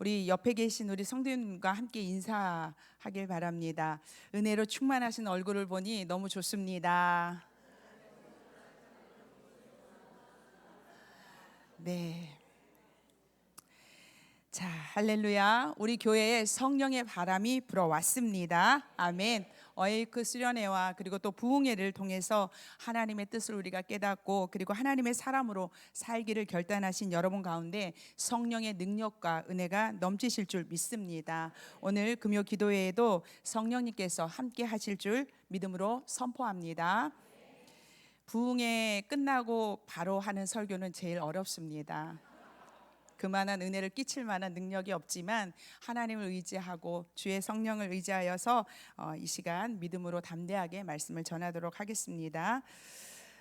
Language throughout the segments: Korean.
우리 옆에 계신 우리 성도님과 함께 인사하길 바랍니다. 은혜로 충만하신 얼굴을 보니 너무 좋습니다. 네. 자, 할렐루야. 우리 교회에 성령의 바람이 불어왔습니다. 아멘. 어에이크 수련회와 그리고 또 부흥회를 통해서 하나님의 뜻을 우리가 깨닫고 그리고 하나님의 사람으로 살기를 결단하신 여러분 가운데 성령의 능력과 은혜가 넘치실 줄 믿습니다. 오늘 금요 기도회에도 성령님께서 함께 하실 줄 믿음으로 선포합니다. 부흥회 끝나고 바로 하는 설교는 제일 어렵습니다. 그만한 은혜를 끼칠 만한 능력이 없지만 하나님을 의지하고 주의 성령을 의지하여서 어, 이 시간 믿음으로 담대하게 말씀을 전하도록 하겠습니다.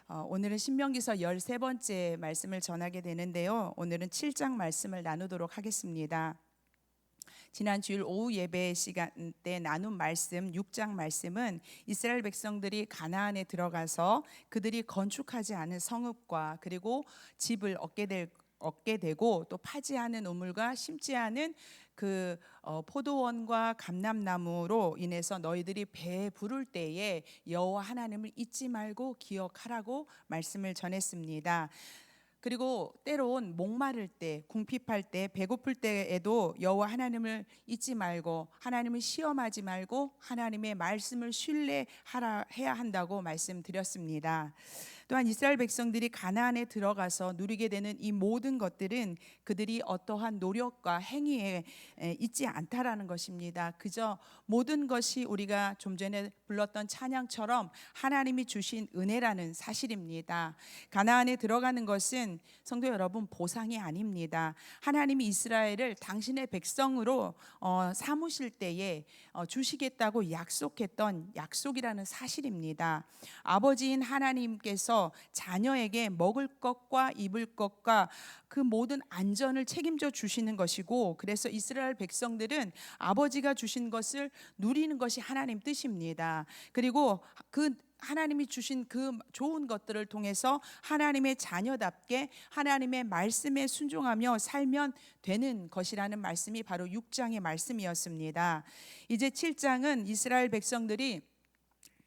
어, 오늘은 신명기서 13번째 말씀을 전하게 되는데요. 오늘은 7장 말씀을 나누도록 하겠습니다. 지난 주일 오후 예배 시간 때 나눈 말씀 6장 말씀은 이스라엘 백성들이 가나안에 들어가서 그들이 건축하지 않은 성읍과 그리고 집을 얻게 될 얻게 되고 또 파지 않은 우물과 심지 않은 그 어, 포도원과 감람나무로 인해서 너희들이 배에 부를 때에 여호와 하나님을 잊지 말고 기억하라고 말씀을 전했습니다. 그리고 때론 목마를 때, 궁핍할 때, 배고플 때에도 여호와 하나님을 잊지 말고 하나님을 시험하지 말고 하나님의 말씀을 신뢰하라 해야 한다고 말씀드렸습니다. 또한 이스라엘 백성들이 가나안에 들어가서 누리게 되는 이 모든 것들은 그들이 어떠한 노력과 행위에 있지 않다라는 것입니다. 그저 모든 것이 우리가 좀 전에 불렀던 찬양처럼 하나님이 주신 은혜라는 사실입니다. 가나안에 들어가는 것은 성도 여러분 보상이 아닙니다. 하나님이 이스라엘을 당신의 백성으로 어, 삼으실 때에 어, 주시겠다고 약속했던 약속이라는 사실입니다. 아버지인 하나님께서 자녀에게 먹을 것과 입을 것과 그 모든 안전을 책임져 주시는 것이고 그래서 이스라엘 백성들은 아버지가 주신 것을 누리는 것이 하나님 뜻입니다. 그리고 그 하나님이 주신 그 좋은 것들을 통해서 하나님의 자녀답게 하나님의 말씀에 순종하며 살면 되는 것이라는 말씀이 바로 6장의 말씀이었습니다. 이제 7장은 이스라엘 백성들이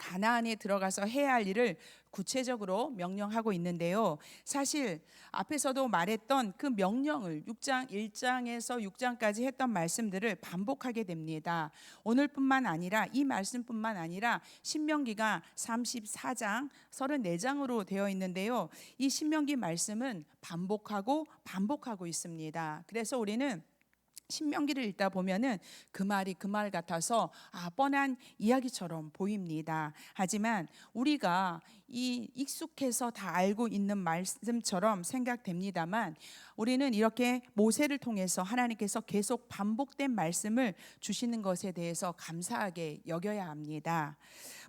가나안에 들어가서 해야 할 일을 구체적으로 명령하고 있는데요. 사실 앞에서도 말했던 그 명령을 6장 1장에서 6장까지 했던 말씀들을 반복하게 됩니다. 오늘뿐만 아니라 이 말씀뿐만 아니라 신명기가 34장 34장으로 되어 있는데요. 이 신명기 말씀은 반복하고 반복하고 있습니다. 그래서 우리는 신명기를 읽다 보면은 그 말이 그 말 같아서 아 뻔한 이야기처럼 보입니다. 하지만 우리가 이 익숙해서 다 알고 있는 말씀처럼 생각됩니다만 우리는 이렇게 모세를 통해서 하나님께서 계속 반복된 말씀을 주시는 것에 대해서 감사하게 여겨야 합니다.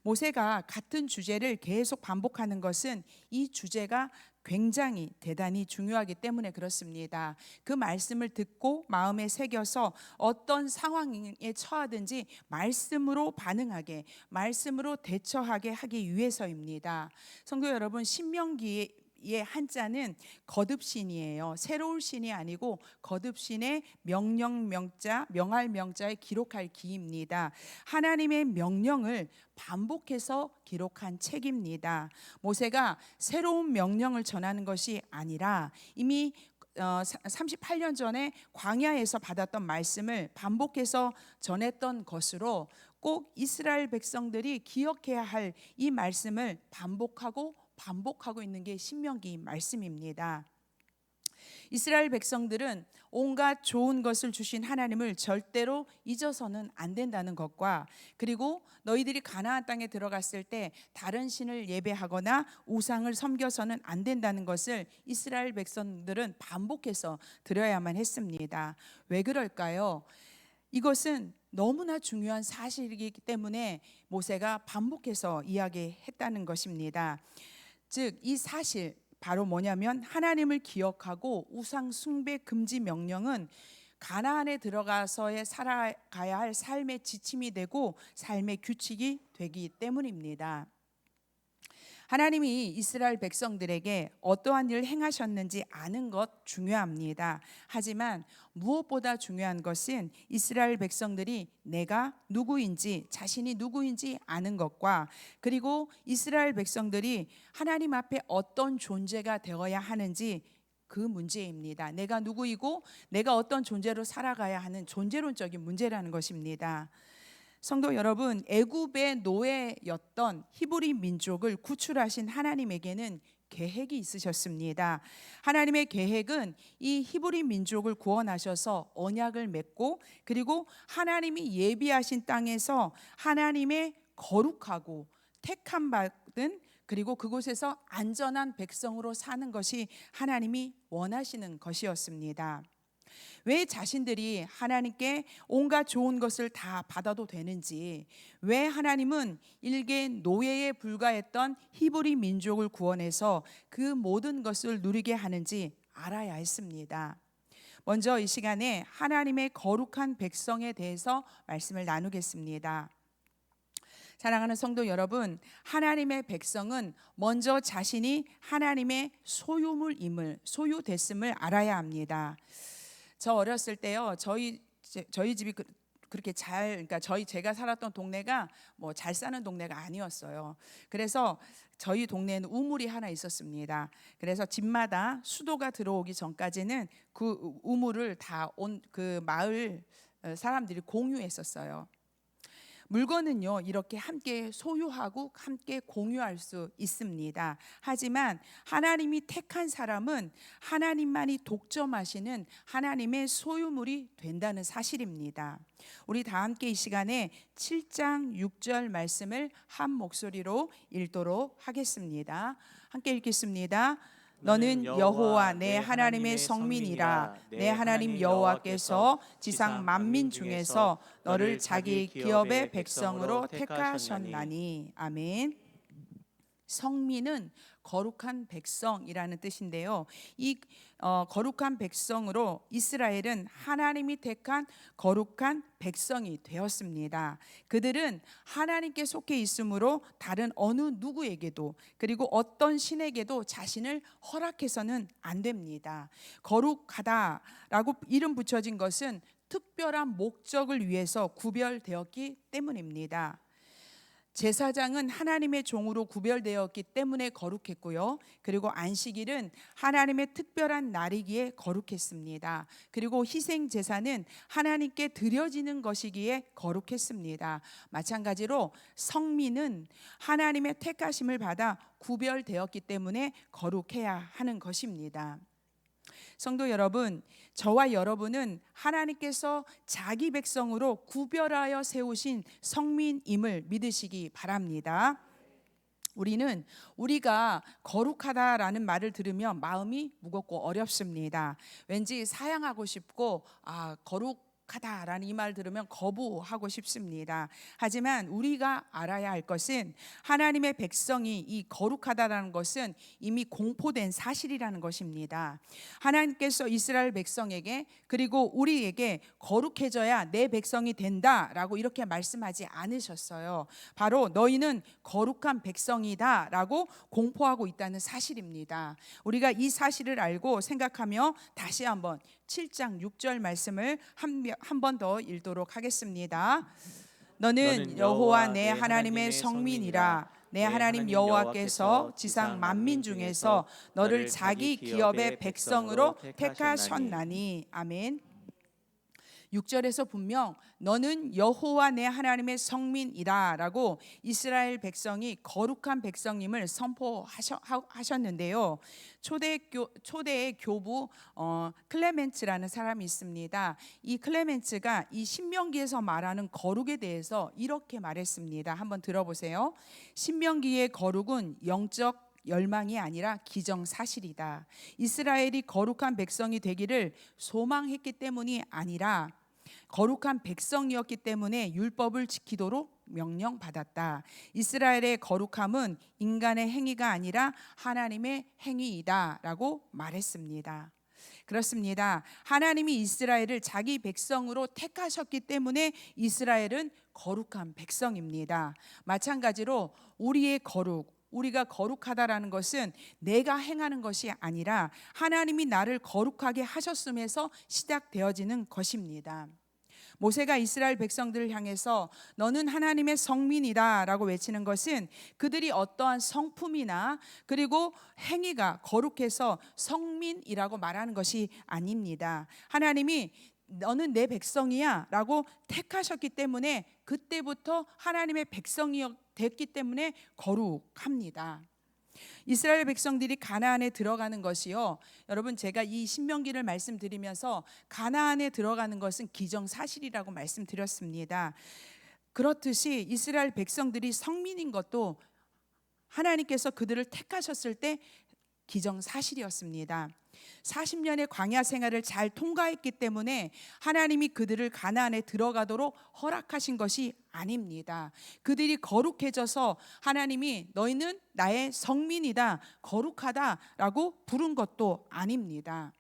모세가 같은 주제를 계속 반복하는 것은 이 주제가 굉장히 대단히 중요하기 때문에 그렇습니다. 그 말씀을 듣고 마음에 새겨서 어떤 상황에 처하든지 말씀으로 반응하게, 말씀으로 대처하게 하기 위해서입니다. 성도 여러분, 신명기 의 한자는 거듭신이에요. 새로울 신이 아니고 거듭신의 명령 명자, 명할 명자에 기록할 기입니다. 하나님의 명령을 반복해서 기록한 책입니다. 모세가 새로운 명령을 전하는 것이 아니라 이미 어, 38년 전에 광야에서 받았던 말씀을 반복해서 전했던 것으로 꼭 이스라엘 백성들이 기억해야 할 이 말씀을 반복하고 반복하고 있는 게 신명기 말씀입니다. 이스라엘 백성들은 온갖 좋은 것을 주신 하나님을 절대로 잊어서는 안 된다는 것과 그리고 너희들이 가나안 땅에 들어갔을 때 다른 신을 예배하거나 우상을 섬겨서는 안 된다는 것을 이스라엘 백성들은 반복해서 들어야만 했습니다. 왜 그럴까요? 이것은 너무나 중요한 사실이기 때문에 모세가 반복해서 이야기했다는 것입니다. 즉, 이 사실, 바로 뭐냐면 하나님을 기억하고 우상 숭배 금지 명령은 가나안에 들어가서의 살아가야 할 삶의 지침이 되고 삶의 규칙이 되기 때문입니다. 하나님이 이스라엘 백성들에게 어떠한 일을 행하셨는지 아는 것 중요합니다. 하지만 무엇보다 중요한 것은 이스라엘 백성들이 내가 누구인지 자신이 누구인지 아는 것과 그리고 이스라엘 백성들이 하나님 앞에 어떤 존재가 되어야 하는지 그 문제입니다. 내가 누구이고 내가 어떤 존재로 살아가야 하는 존재론적인 문제라는 것입니다. 성도 여러분, 애굽의 노예였던 히브리 민족을 구출하신 하나님에게는 계획이 있으셨습니다. 하나님의 계획은 이 히브리 민족을 구원하셔서 언약을 맺고 그리고 하나님이 예비하신 땅에서 하나님의 거룩하고 택함 받은 그리고 그곳에서 안전한 백성으로 사는 것이 하나님이 원하시는 것이었습니다. 왜 자신들이 하나님께 온갖 좋은 것을 다 받아도 되는지, 왜 하나님은 일개 노예에 불과했던 히브리 민족을 구원해서 그 모든 것을 누리게 하는지 알아야 했습니다. 먼저 이 시간에 하나님의 거룩한 백성에 대해서 말씀을 나누겠습니다. 사랑하는 성도 여러분, 하나님의 백성은 먼저 자신이 하나님의 소유물임을 소유됐음을 알아야 합니다. 저 어렸을 때요, 저희 제- 저희 집이 그, 그렇게 잘, 그러니까 저희 제가 살았던 동네가 뭐 잘 사는 동네가 아니었어요. 그래서 저희 동네에는 우물이 하나 있었습니다. 그래서 집마다 수도가 들어오기 전까지는 그 우물을 다 온 그 마을 어, 사람들이 공유했었어요. 물건은요, 이렇게 함께 소유하고 함께 공유할 수 있습니다. 하지만 하나님이 택한 사람은 하나님만이 독점하시는 하나님의 소유물이 된다는 사실입니다. 우리 다 함께 이 시간에 7장 6절 말씀을 한 목소리로 읽도록 하겠습니다. 함께 읽겠습니다. 너는 여호와 내 하나님의 성민이라. 내 하나님 여호와께서 지상 만민 중에서 너를 자기 기업의 백성으로 택하셨나니. 아멘. 성민은 거룩한 백성이라는 뜻인데요. 이 어, 거룩한 백성으로 이스라엘은 하나님이 택한 거룩한 백성이 되었습니다. 그들은 하나님께 속해 있으므로 다른 어느 누구에게도 그리고 어떤 신에게도 자신을 허락해서는 안 됩니다. 거룩하다라고 이름 붙여진 것은 특별한 목적을 위해서 구별되었기 때문입니다. 제사장은 하나님의 종으로 구별되었기 때문에 거룩했고요. 그리고 안식일은 하나님의 특별한 날이기에 거룩했습니다. 그리고 희생 제사는 하나님께 드려지는 것이기에 거룩했습니다. 마찬가지로 성민은 하나님의 택하심을 받아 구별되었기 때문에 거룩해야 하는 것입니다. 성도 여러분, 저와 여러분은 하나님께서 자기 백성으로 구별하여 세우신 성민임을 믿으시기 바랍니다. 우리는 우리가 거룩하다라는 말을 들으면 마음이 무겁고 어렵습니다. 왠지 사양하고 싶고 아 거룩 하다라는 이 말 들으면 거부하고 싶습니다. 하지만 우리가 알아야 할 것은 하나님의 백성이 이 거룩하다라는 것은 이미 공포된 사실이라는 것입니다. 하나님께서 이스라엘 백성에게 그리고 우리에게 거룩해져야 내 백성이 된다라고 이렇게 말씀하지 않으셨어요. 바로 너희는 거룩한 백성이다라고 공포하고 있다는 사실입니다. 우리가 이 사실을 알고 생각하며 다시 한번 7장 6절 말씀을 한 번 더 읽도록 하겠습니다. 너는 여호와 내 하나님의 성민이라 내 하나님 여호와께서 지상 만민 중에서 너를 자기 기업의 백성으로 택하셨나니 아멘. 6절에서 분명 너는 여호와 내 하나님의 성민이라라고 이스라엘 백성이 거룩한 백성임을 선포하셨는데요. 초대 교 초대의 교부 어, 클레멘츠라는 사람이 있습니다. 이 클레멘츠가 이 신명기에서 말하는 거룩에 대해서 이렇게 말했습니다. 한번 들어보세요. 신명기의 거룩은 영적 열망이 아니라 기정사실이다. 이스라엘이 거룩한 백성이 되기를 소망했기 때문이 아니라 거룩한 백성이었기 때문에 율법을 지키도록 명령받았다. 이스라엘의 거룩함은 인간의 행위가 아니라 하나님의 행위이다라고 말했습니다. 그렇습니다. 하나님이 이스라엘을 자기 백성으로 택하셨기 때문에 이스라엘은 거룩한 백성입니다. 마찬가지로 우리의 거룩, 우리가 거룩하다라는 것은 내가 행하는 것이 아니라 하나님이 나를 거룩하게 하셨음에서 시작되어지는 것입니다. 모세가 이스라엘 백성들을 향해서 너는 하나님의 성민이다라고 외치는 것은 그들이 어떠한 성품이나 그리고 행위가 거룩해서 성민이라고 말하는 것이 아닙니다. 하나님이 너는 내 백성이야 라고 택하셨기 때문에 그때부터 하나님의 백성이 됐기 때문에 거룩합니다. 이스라엘 백성들이 가나안에 들어가는 것이요. 여러분 제가 이 신명기를 말씀드리면서 가나안에 들어가는 것은 기정사실이라고 말씀드렸습니다. 그렇듯이 이스라엘 백성들이 성민인 것도 하나님께서 그들을 택하셨을 때 기정사실이었습니다. 40년의 광야 생활을 잘 통과했기 때문에 하나님이 그들을 가나안에 들어가도록 허락하신 것이 아닙니다. 그들이 거룩해져서 하나님이 너희는 나의 성민이다, 거룩하다라고 부른 것도 아닙니다.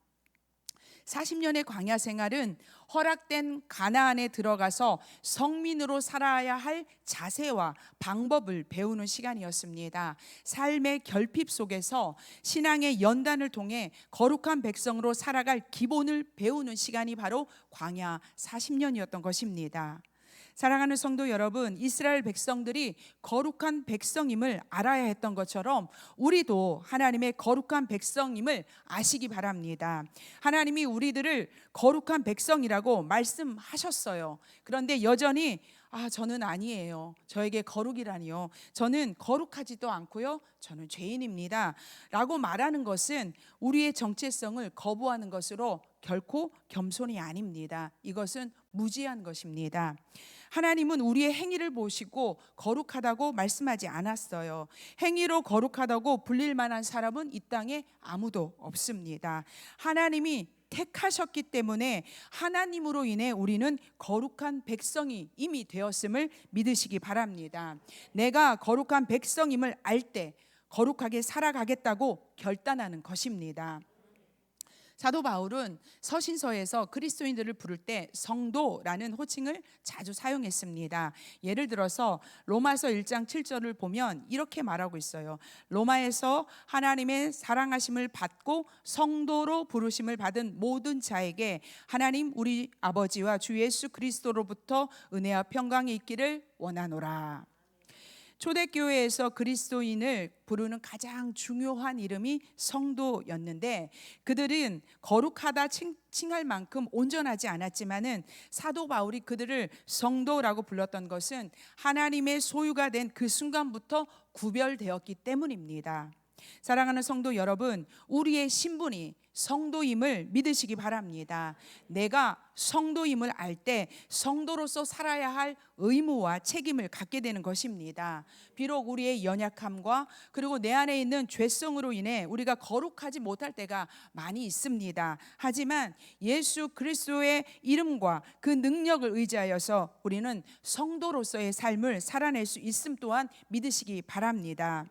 40년의 광야 생활은 허락된 가나안에 들어가서 성민으로 살아야 할 자세와 방법을 배우는 시간이었습니다. 삶의 결핍 속에서 신앙의 연단을 통해 거룩한 백성으로 살아갈 기본을 배우는 시간이 바로 광야 40년이었던 것입니다. 사랑하는 성도 여러분, 이스라엘 백성들이 거룩한 백성임을 알아야 했던 것처럼 우리도 하나님의 거룩한 백성임을 아시기 바랍니다. 하나님이 우리들을 거룩한 백성이라고 말씀하셨어요. 그런데 여전히 아, 저는 아니에요. 저에게 거룩이라니요. 저는 거룩하지도 않고요. 저는 죄인입니다. 라고 말하는 것은 우리의 정체성을 거부하는 것으로 결코 겸손이 아닙니다. 이것은 무지한 것입니다. 하나님은 우리의 행위를 보시고 거룩하다고 말씀하지 않았어요. 행위로 거룩하다고 불릴 만한 사람은 이 땅에 아무도 없습니다. 하나님이 택하셨기 때문에 하나님으로 인해 우리는 거룩한 백성이 이미 되었음을 믿으시기 바랍니다. 내가 거룩한 백성임을 알 때 거룩하게 살아가겠다고 결단하는 것입니다. 사도 바울은 서신서에서 그리스도인들을 부를 때 성도라는 호칭을 자주 사용했습니다. 예를 들어서 로마서 1장 7절을 보면 이렇게 말하고 있어요. 로마에서 하나님의 사랑하심을 받고 성도로 부르심을 받은 모든 자에게 하나님 우리 아버지와 주 예수 그리스도로부터 은혜와 평강이 있기를 원하노라. 초대교회에서 그리스도인을 부르는 가장 중요한 이름이 성도였는데 그들은 거룩하다 칭, 칭할 만큼 온전하지 않았지만은 사도 바울이 그들을 성도라고 불렀던 것은 하나님의 소유가 된 그 순간부터 구별되었기 때문입니다. 사랑하는 성도 여러분, 우리의 신분이 성도임을 믿으시기 바랍니다. 내가 성도임을 알 때 성도로서 살아야 할 의무와 책임을 갖게 되는 것입니다. 비록 우리의 연약함과 그리고 내 안에 있는 죄성으로 인해 우리가 거룩하지 못할 때가 많이 있습니다. 하지만 예수 그리스도의 이름과 그 능력을 의지하여서 우리는 성도로서의 삶을 살아낼 수 있음 또한 믿으시기 바랍니다.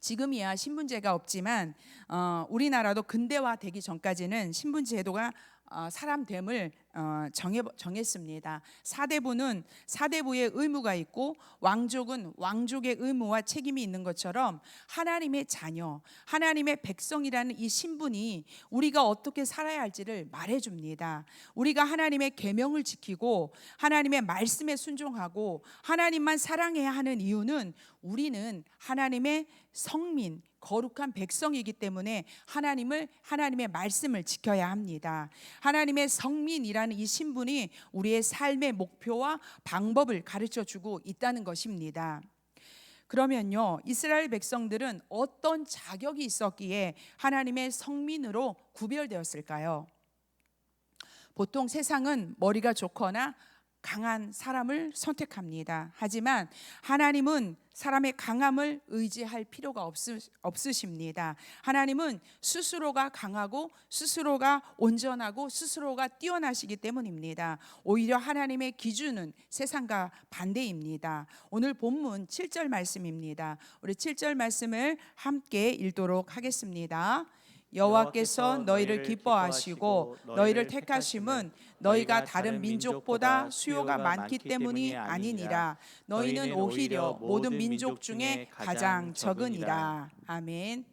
지금이야 신분제가 없지만 어, 우리나라도 근대화 되기 전까지는 신분제 제도가 어, 사람 됨을 어, 정해, 정했습니다. 사대부는 사대부의 의무가 있고 왕족은 왕족의 의무와 책임이 있는 것처럼 하나님의 자녀, 하나님의 백성이라는 이 신분이 우리가 어떻게 살아야 할지를 말해줍니다. 우리가 하나님의 계명을 지키고 하나님의 말씀에 순종하고 하나님만 사랑해야 하는 이유는 우리는 하나님의 성민, 거룩한 백성이기 때문에 하나님을 하나님의 말씀을 지켜야 합니다. 하나님의 성민이라 는 이 신분이 우리의 삶의 목표와 방법을 가르쳐 주고 있다는 것입니다. 그러면요, 이스라엘 백성들은 어떤 자격이 있었기에 하나님의 성민으로 구별되었을까요? 보통 세상은 머리가 좋거나 강한 사람을 선택합니다. 하지만 하나님은 사람의 강함을 의지할 필요가 없으, 십니다 하나님은 스스로가 강하고 스스로가 온전하고 스스로가 뛰어나시기 때문입니다. 오히려 하나님의 기준은 세상과 반대입니다. 오늘 본문 7절 말씀입니다. 우리 7절 말씀을 함께 읽도록 하겠습니다. 여호와께서 너희를 기뻐하시고 너희를 택하심은 너희가 다른 민족보다 수요가 많기 때문이 아니니라 너희는 오히려 모든 민족 중에 가장 적으니라 아멘.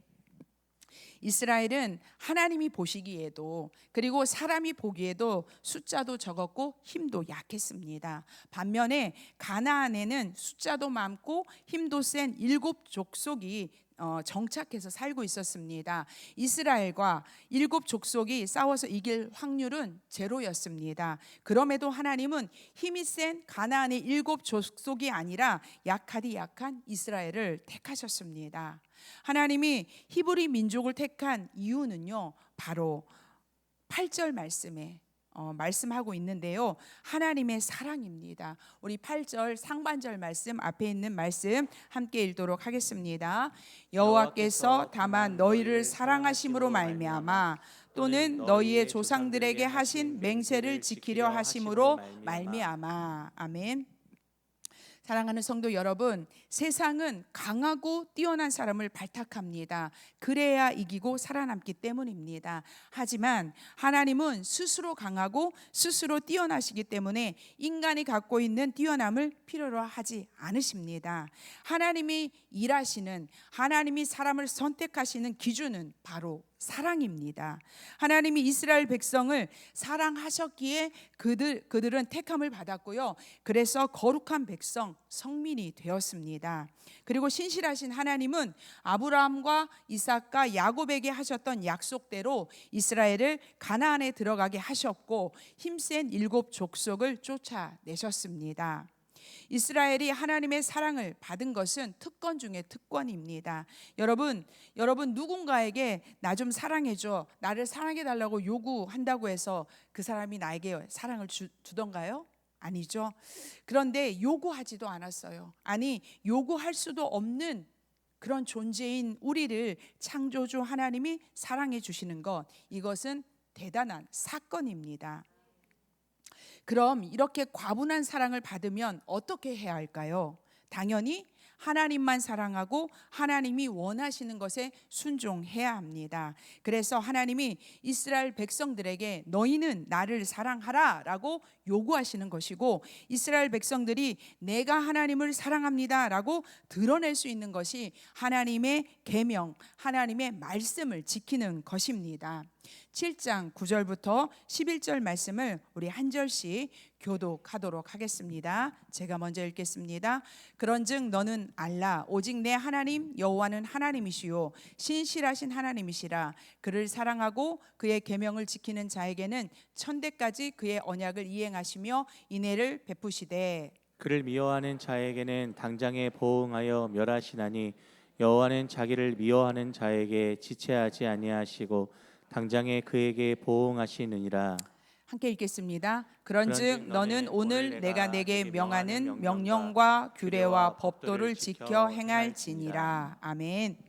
이스라엘은 하나님이 보시기에도 그리고 사람이 보기에도 숫자도 적었고 힘도 약했습니다. 반면에 가나안에는 숫자도 많고 힘도 센 일곱 족속이 어, 정착해서 살고 있었습니다. 이스라엘과 일곱 족속이 싸워서 이길 확률은 제로였습니다. 그럼에도 하나님은 힘이 센 가나안의 일곱 족속이 아니라 약하디 약한 이스라엘을 택하셨습니다. 하나님이 히브리 민족을 택한 이유는요. 바로 8절 말씀에 어, 말씀하고 있는데요. 하나님의 사랑입니다. 우리 8절 상반절 말씀 앞에 있는 말씀 함께 읽도록 하겠습니다. 여호와께서 다만 너희를 사랑하심으로 말미암아 또는 너희의 조상들에게 하신 맹세를 지키려 하심으로 말미암아 아멘. 사랑하는 성도 여러분, 세상은 강하고 뛰어난 사람을 발탁합니다. 그래야 이기고 살아남기 때문입니다. 하지만 하나님은 스스로 강하고 스스로 뛰어나시기 때문에 인간이 갖고 있는 뛰어남을 필요로 하지 않으십니다. 하나님이 일하시는 하나님이 사람을 선택하시는 기준은 바로 사랑입니다. 하나님이 이스라엘 백성을 사랑하셨기에 그들 그들은 택함을 받았고요. 그래서 거룩한 백성 성민이 되었습니다. 그리고 신실하신 하나님은 아브라함과 이삭과 야곱에게 하셨던 약속대로 이스라엘을 가나안에 들어가게 하셨고 힘센 일곱 족속을 쫓아내셨습니다. 이스라엘이 하나님의 사랑을 받은 것은 특권 중에 특권입니다. 여러분, 여러분 누군가에게 나 좀 사랑해 줘. 나를 사랑해 달라고 요구한다고 해서 그 사람이 나에게 사랑을 주, 주던가요? 아니죠. 그런데 요구하지도 않았어요. 아니, 요구할 수도 없는 그런 존재인 우리를 창조주 하나님이 사랑해 주시는 것 이것은 대단한 사건입니다. 그럼 이렇게 과분한 사랑을 받으면 어떻게 해야 할까요? 당연히 하나님만 사랑하고 하나님이 원하시는 것에 순종해야 합니다. 그래서 하나님이 이스라엘 백성들에게 너희는 나를 사랑하라 라고 요구하시는 것이고 이스라엘 백성들이 내가 하나님을 사랑합니다라고 드러낼 수 있는 것이 하나님의 계명, 하나님의 말씀을 지키는 것입니다. 7장 9절부터 11절 말씀을 우리 한 절씩 교독하도록 하겠습니다. 제가 먼저 읽겠습니다. 그런즉 너는 알라 오직 내 하나님 여호와는 하나님이시요 신실하신 하나님이시라 그를 사랑하고 그의 계명을 지키는 자에게는 천대까지 그의 언약을 이행하 시며 인애를 베푸시되 그를 미워하는 자에게는 당장에 보응하여 멸하시나니 여호와는 자기를 미워하는 자에게 지체하지 아니하시고 당장에 그에게 보응하시느니라 함께 읽겠습니다. 그런즉 너는 오늘 내가 내게 명하는 명령과 규례와 법도를 지켜 행할지니라. 아멘.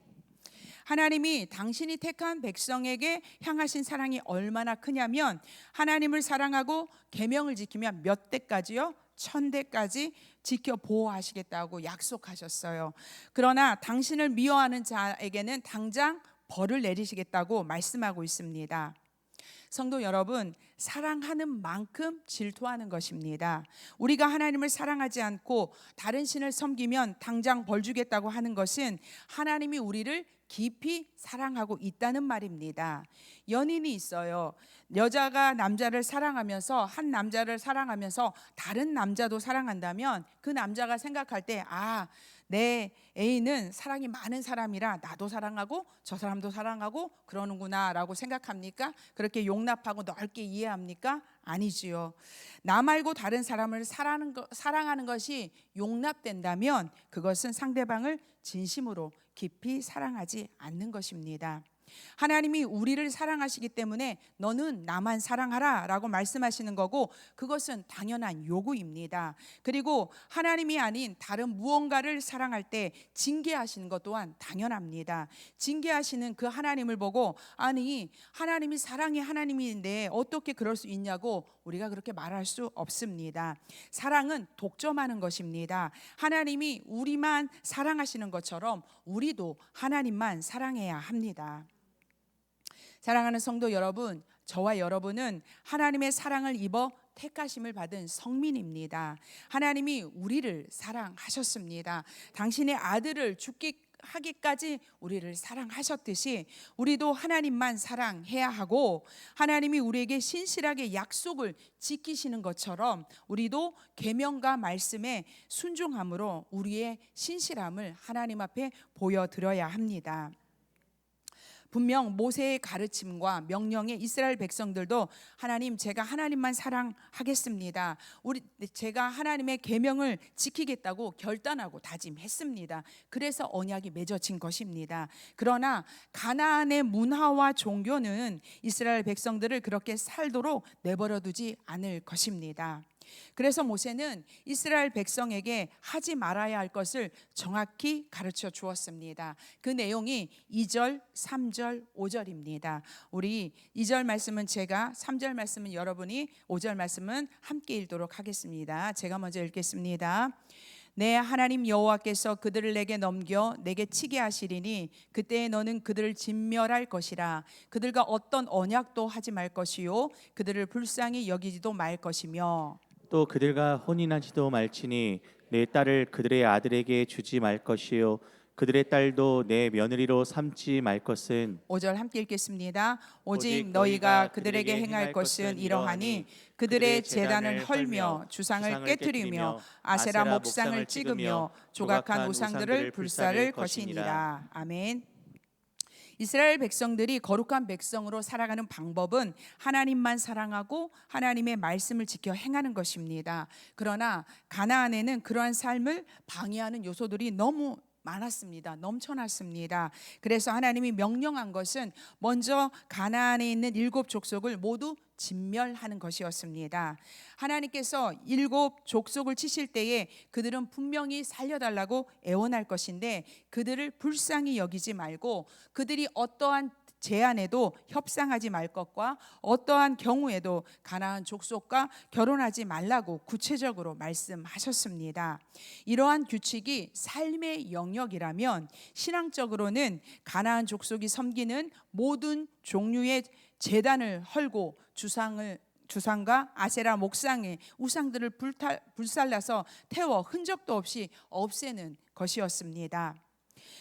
하나님이 당신이 택한 백성에게 향하신 사랑이 얼마나 크냐면 하나님을 사랑하고 계명을 지키면 몇 대까지요? 천 대까지 지켜 보호하시겠다고 약속하셨어요. 그러나 당신을 미워하는 자에게는 당장 벌을 내리시겠다고 말씀하고 있습니다. 성도 여러분, 사랑하는 만큼 질투하는 것입니다. 우리가 하나님을 사랑하지 않고 다른 신을 섬기면 당장 벌 주겠다고 하는 것은 하나님이 우리를 깊이 사랑하고 있다는 말입니다. 연인이 있어요. 여자가 남자를 사랑하면서 한 남자를 사랑하면서 다른 남자도 사랑한다면 그 남자가 생각할 때 아, 내 애인은 사랑이 많은 사람이라 나도 사랑하고 저 사람도 사랑하고 그러는구나라고 생각합니까? 그렇게 용납하고 넓게 이해합니까? 아니지요. 나 말고 다른 사람을 사랑하는, 것이 용납된다면 그것은 상대방을 진심으로 깊이 사랑하지 않는 것입니다. 하나님이 우리를 사랑하시기 때문에 너는 나만 사랑하라 라고 말씀하시는 거고 그것은 당연한 요구입니다. 그리고 하나님이 아닌 다른 무언가를 사랑할 때 징계하시는 것 또한 당연합니다. 징계하시는 그 하나님을 보고 아니 하나님이 사랑의 하나님인데 어떻게 그럴 수 있냐고 우리가 그렇게 말할 수 없습니다. 사랑은 독점하는 것입니다. 하나님이 우리만 사랑하시는 것처럼 우리도 하나님만 사랑해야 합니다. 사랑하는 성도 여러분, 저와 여러분은 하나님의 사랑을 입어 택하심을 받은 성민입니다. 하나님이 우리를 사랑하셨습니다. 당신의 아들을 죽기 하기까지 우리를 사랑하셨듯이 우리도 하나님만 사랑해야 하고 하나님이 우리에게 신실하게 약속을 지키시는 것처럼 우리도 계명과 말씀에 순종함으로 우리의 신실함을 하나님 앞에 보여드려야 합니다. 분명 모세의 가르침과 명령에 이스라엘 백성들도 하나님 제가 하나님만 사랑하겠습니다. 우리 제가 하나님의 계명을 지키겠다고 결단하고 다짐했습니다. 그래서 언약이 맺어진 것입니다. 그러나 가나안의 문화와 종교는 이스라엘 백성들을 그렇게 살도록 내버려 두지 않을 것입니다. 그래서 모세는 이스라엘 백성에게 하지 말아야 할 것을 정확히 가르쳐 주었습니다. 그 내용이 2절, 3절, 5절입니다. 우리 2절 말씀은 제가, 3절 말씀은 여러분이, 5절 말씀은 함께 읽도록 하겠습니다. 제가 먼저 읽겠습니다. 내 하나님 여호와께서 그들을 내게 넘겨 내게 치게 하시리니 그때에 너는 그들을 진멸할 것이라 그들과 어떤 언약도 하지 말 것이요 그들을 불쌍히 여기지도 말 것이며 또 그들과 혼인하지도 말지니 내 딸을 그들의 아들에게 주지 말 것이요 그들의 딸도 내 며느리로 삼지 말 것은 5절 함께 읽겠습니다. 오직 너희가 그들에게 행할 것은 이러하니 그들의 재단을 헐며 주상을 깨뜨리며 아세라 목상을 찍으며 조각한 우상들을 불사를 것이니라. 아멘. 이스라엘 백성들이 거룩한 백성으로 살아가는 방법은 하나님만 사랑하고 하나님의 말씀을 지켜 행하는 것입니다. 그러나 가나안에는 그러한 삶을 방해하는 요소들이 너무 많았습니다. 넘쳐났습니다. 그래서 하나님이 명령한 것은 먼저 가나안에 있는 일곱 족속을 모두 진멸하는 것이었습니다. 하나님께서 일곱 족속을 치실 때에 그들은 분명히 살려달라고 애원할 것인데 그들을 불쌍히 여기지 말고 그들이 어떠한 제안에도 협상하지 말 것과 어떠한 경우에도 가나안 족속과 결혼하지 말라고 구체적으로 말씀하셨습니다. 이러한 규칙이 삶의 영역이라면 신앙적으로는 가나안 족속이 섬기는 모든 종류의 재단을 헐고 주상을 주상과 아세라 목상의 우상들을 불타, 불살라서 태워 흔적도 없이 없애는 것이었습니다.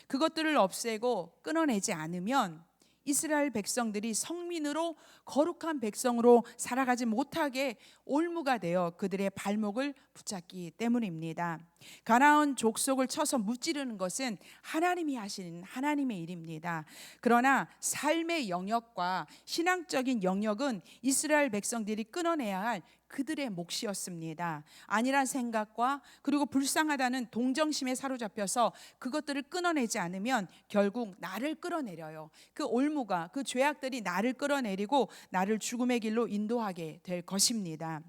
그것들을 없애고 끊어내지 않으면 이스라엘 백성들이 성민으로 거룩한 백성으로 살아가지 못하게 올무가 되어 그들의 발목을 붙잡기 때문입니다. 가나안 족속을 쳐서 무찌르는 것은 하나님이 하시는 하나님의 일입니다. 그러나 삶의 영역과 신앙적인 영역은 이스라엘 백성들이 끊어내야 할 그들의 몫이었습니다. 아니란 생각과 그리고 불쌍하다는 동정심에 사로잡혀서 그것들을 끊어내지 않으면 결국 나를 끌어내려요. 그 올무가 그 죄악들이 나를 끌어내리고 나를 죽음의 길로 인도하게 될 것입니다.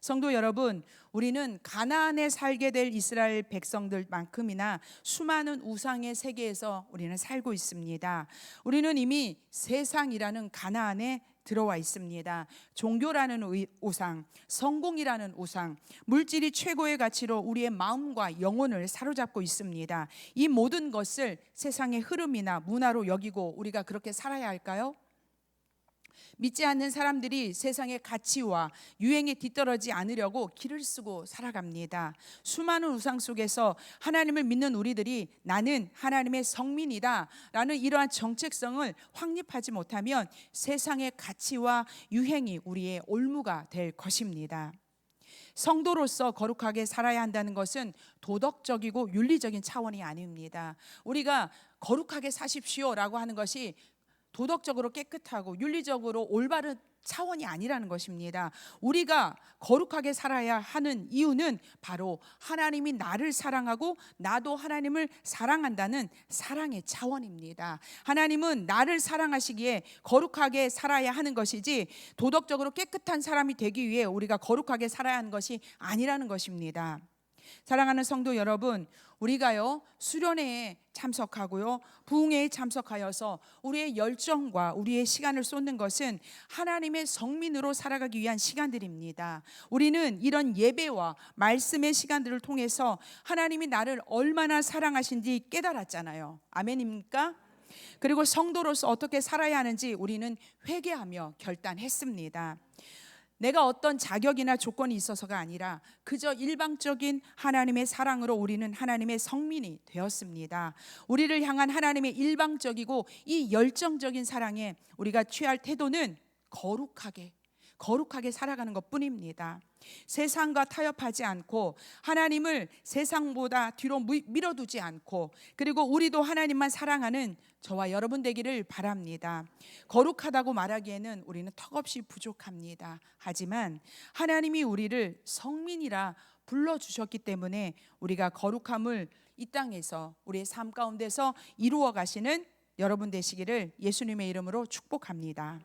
성도 여러분, 우리는 가나안에 살게 될 이스라엘 백성들만큼이나 수많은 우상의 세계에서 우리는 살고 있습니다. 우리는 이미 세상이라는 가나안에 들어와 있습니다. 종교라는 의- 우상, 성공이라는 우상, 물질이 최고의 가치로 우리의 마음과 영혼을 사로잡고 있습니다. 이 모든 것을 세상의 흐름이나 문화로 여기고 우리가 그렇게 살아야 할까요? 믿지 않는 사람들이 세상의 가치와 유행에 뒤떨어지 않으려고 길을 쓰고 살아갑니다. 수많은 우상 속에서 하나님을 믿는 우리들이 나는 하나님의 성민이다 라는 이러한 정체성을 확립하지 못하면 세상의 가치와 유행이 우리의 올무가 될 것입니다. 성도로서 거룩하게 살아야 한다는 것은 도덕적이고 윤리적인 차원이 아닙니다. 우리가 거룩하게 사십시오라고 하는 것이 도덕적으로 깨끗하고 윤리적으로 올바른 차원이 아니라는 것입니다. 우리가 거룩하게 살아야 하는 이유는 바로 하나님이 나를 사랑하고 나도 하나님을 사랑한다는 사랑의 차원입니다. 하나님은 나를 사랑하시기에 거룩하게 살아야 하는 것이지 도덕적으로 깨끗한 사람이 되기 위해 우리가 거룩하게 살아야 하는 것이 아니라는 것입니다. 사랑하는 성도 여러분, 우리가요 수련회에 참석하고요 부흥회에 참석하여서 우리의 열정과 우리의 시간을 쏟는 것은 하나님의 성민으로 살아가기 위한 시간들입니다. 우리는 이런 예배와 말씀의 시간들을 통해서 하나님이 나를 얼마나 사랑하신지 깨달았잖아요. 아멘입니까? 그리고 성도로서 어떻게 살아야 하는지 우리는 회개하며 결단했습니다. 내가 어떤 자격이나 조건이 있어서가 아니라 그저 일방적인 하나님의 사랑으로 우리는 하나님의 성민이 되었습니다. 우리를 향한 하나님의 일방적이고 이 열정적인 사랑에 우리가 취할 태도는 거룩하게 거룩하게 살아가는 것 뿐입니다. 세상과 타협하지 않고 하나님을 세상보다 뒤로 미- 밀어두지 않고 그리고 우리도 하나님만 사랑하는 저와 여러분 되기를 바랍니다. 거룩하다고 말하기에는 우리는 턱없이 부족합니다. 하지만 하나님이 우리를 성민이라 불러 주셨기 때문에 우리가 거룩함을 이 땅에서 우리의 삶 가운데서 이루어 가시는 여러분 되시기를 예수님의 이름으로 축복합니다.